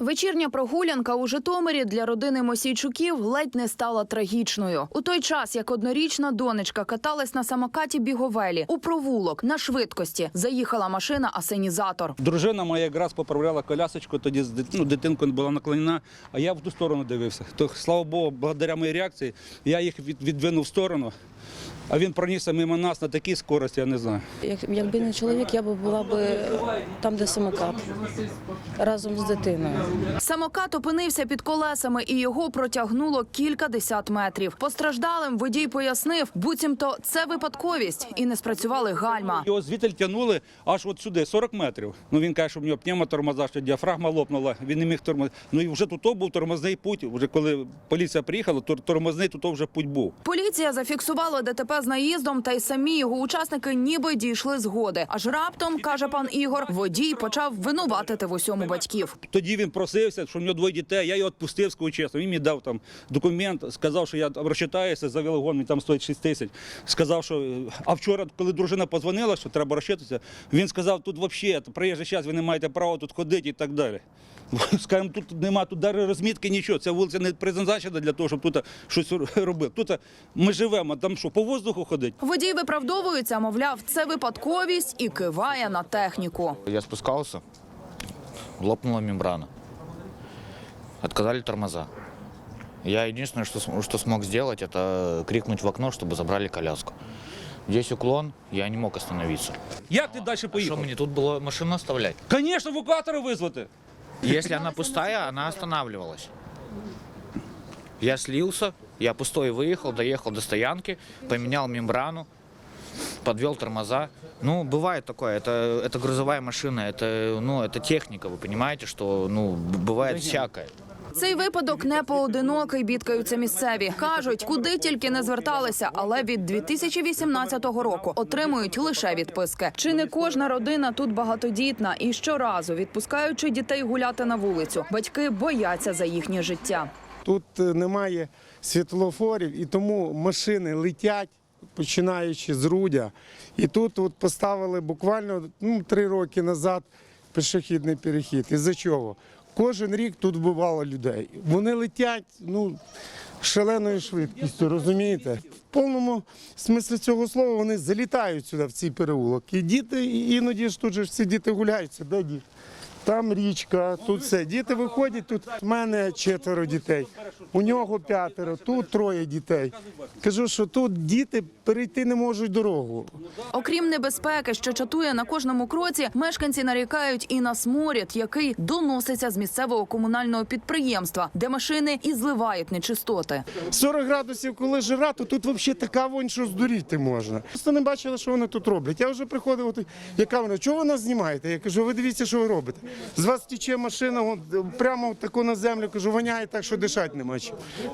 Вечірня прогулянка у Житомирі для родини Мосійчуків ледь не стала трагічною. У той час, як однорічна донечка каталась на самокаті біговелі у провулок на швидкості, заїхала машина асенізатор. Дружина моя якраз поправляла колясочку, тоді з ну, дитинка була наклонена, а я в ту сторону дивився. То, слава Богу, благодаря моїй реакції, я їх від, відвинув в сторону, а він пронісся мимо нас на такій скорості, я не знаю. Як, якби не чоловік, я б була б там, де самокат, разом з дитиною. Самокат опинився під колесами і його протягнуло кілька десят метрів. Постраждалим водій пояснив, буцімто це випадковість і не спрацювали гальма. Його звідти тягнули аж от сюди, 40 метрів. Ну він каже, що в нього пневмотормоза, що діафрагма лопнула, він не міг тормозити. Ну і вже тут був тормозний путь. Вже коли поліція приїхала, то тормозний тут вже путь був. Поліція зафіксувала ДТП з наїздом, та й самі його учасники ніби дійшли згоди. Аж раптом каже пан Ігор, водій почав винуватити в усьому батьків. Тоді він просився, що в нього двоє дітей. Я його відпустив, скажу чесно. Він мені дав там документ, сказав, що я розчитаюся за велогон, він там стоїть 6 тисяч. Сказав, що а вчора, коли дружина позвонила, що треба розчитатися, він сказав, тут взагалі приїжджий час, ви не маєте права тут ходити і так далі. Скажімо, тут немає тут навіть розмітки, нічого. Ця вулиця не призначена для того, щоб тут щось робити. Тут ми живемо, там що, по воздуху ходить? Водій виправдовується, мовляв, це випадковість і киває на техніку. Я спускался, лопнула мембрана. Отказали тормоза. Я единственное, что, см- что смог сделать, это крикнуть в окно, чтобы забрали коляску. Здесь уклон, я не мог остановиться. Як ти далі Что поїхав? мне тут было машину оставлять? Звісно, евакуатора визвати. Если она пустая, она останавливалась. Я слился, я пустой выехал, доехал до стоянки, поменял мембрану, подвел тормоза. Ну, бывает такое, это, это грузовая машина, это, ну, это техника, вы понимаете, что ну, б- бывает всякое. Цей випадок не поодинокий, бідкаються місцеві. Кажуть, куди тільки не зверталися, але від 2018 року отримують лише відписки. Чи не кожна родина тут багатодітна і щоразу, відпускаючи дітей гуляти на вулицю, батьки бояться за їхнє життя. Тут е, немає світлофорів, і тому машини летять, починаючи з Рудя. І тут от поставили буквально ну, три роки назад пішохідний перехід. Із-за чого? Кожен рік тут вбивало людей. Вони летять ну, шаленою швидкістю, розумієте? В повному смислі цього слова вони залітають сюди, в цей переулок. І діти, іноді ж тут же всі діти гуляються. Де діти? Там річка, тут все. Діти виходять, тут в мене четверо дітей, у нього п'ятеро, тут троє дітей. Кажу, що тут діти перейти не можуть дорогу. Окрім небезпеки, що чатує на кожному кроці, мешканці нарікають і на сморід, який доноситься з місцевого комунального підприємства, де машини і зливають нечистоти. 40 градусів, коли жара, то тут взагалі така вонь, що здуріти можна. Просто не бачили, що вони тут роблять. Я вже приходив, яка вона, чого ви нас знімаєте? Я кажу, ви дивіться, що ви робите. З вас тіче машина, от, прямо таку на землю, кажу, воняє так, що дишати нема.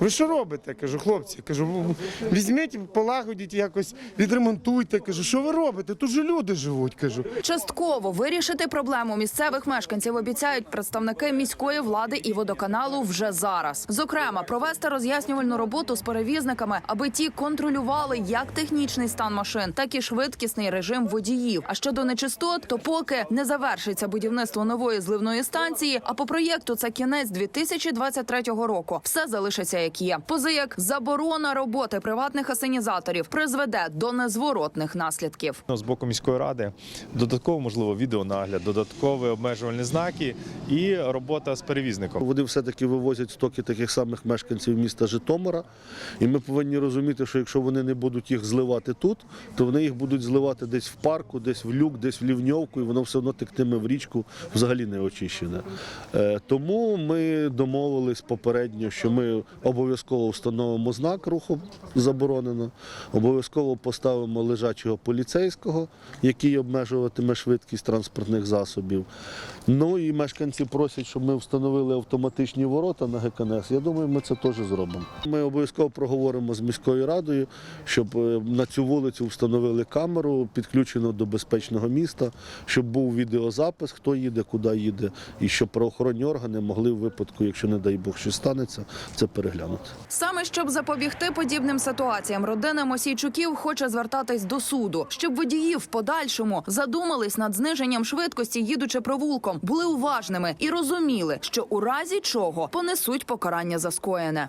Ви що робите? Кажу, хлопці, кажу, візьміть, полагодіть якось, відремонтуйте. Кажу, що ви робите? Тут же люди живуть. Кажу. Частково вирішити проблему місцевих мешканців обіцяють представники міської влади і водоканалу вже зараз. Зокрема, провести роз'яснювальну роботу з перевізниками, аби ті контролювали як технічний стан машин, так і швидкісний режим водіїв. А щодо нечистот, то поки не завершиться будівництво нової зливної станції, а по проєкту це кінець 2023 року. Все залишиться як є. Позаяк заборона роботи приватних асенізаторів призведе до незворотних наслідків. з боку міської ради додатково можливо відеонагляд, додаткові обмежувальні знаки і робота з перевізником. Вони все-таки вивозять стоки таких самих мешканців міста Житомира. І ми повинні розуміти, що якщо вони не будуть їх зливати тут, то вони їх будуть зливати десь в парку, десь в люк, десь в лівньовку, і воно все одно тектиме в річку, взагалі не очищене. Е, Тому ми домовились попередньо, що ми обов'язково встановимо знак руху заборонено, обов'язково поставимо лежачого поліцейського, який обмежуватиме швидкість транспортних засобів. Ну і мешканці просять, щоб ми встановили автоматичні ворота на ГКНС. Я думаю, ми це теж зробимо. Ми обов'язково проговоримо з міською радою, щоб е, на цю вулицю встановили камеру, підключену до безпечного міста, щоб був відеозапис, хто їде, куди туди їде, і щоб правоохоронні органи могли в випадку, якщо не дай Бог щось станеться, це переглянути. Саме щоб запобігти подібним ситуаціям, родина Мосійчуків хоче звертатись до суду, щоб водії в подальшому задумались над зниженням швидкості, їдучи провулком, були уважними і розуміли, що у разі чого понесуть покарання за скоєне.